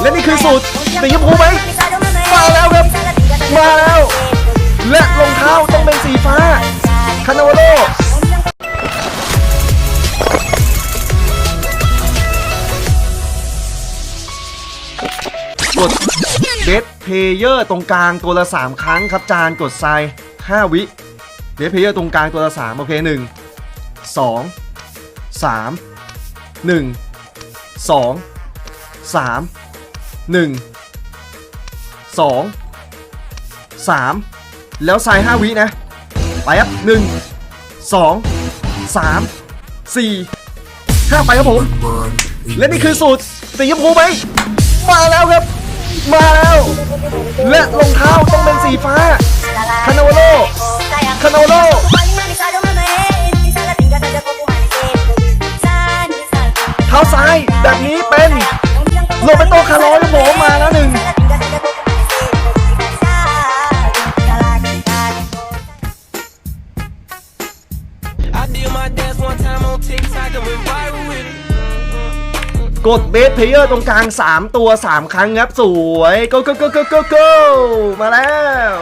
และนี่คือสูตรสีชมพูไหมมาแล้วครับ มาแล้ว และรองเท้าต้องเป็นสีฟ้า คานาวาโลกดเดทเพเยอร์ตรงกลางตัวละ 3 ครั้งครับจานกดไซ5วิเดทเพเยอร์ตรงกลางตัวละ 3 โอเค 1 2 3 1 2 3 1 2 3แล้วไซ5วินะ ไปครับ1 2 3 4 5ไปครับผม และนี่คือสูตรสีชมพูไหมมาแล้วครับ มาแล้ว และรองเท้าต้องเป็นสีฟ้า คานาวโลคานาวาโลเท้าซ้ายแบบนี้เป็น โรเบโตคาร์ลอสครับผมมาแล้วหนึ่งกดเบสเพลเยอร์ตรงกลาง 3 ตัว 3 ครั้งครับ สวย go go go go go go มาแล้ว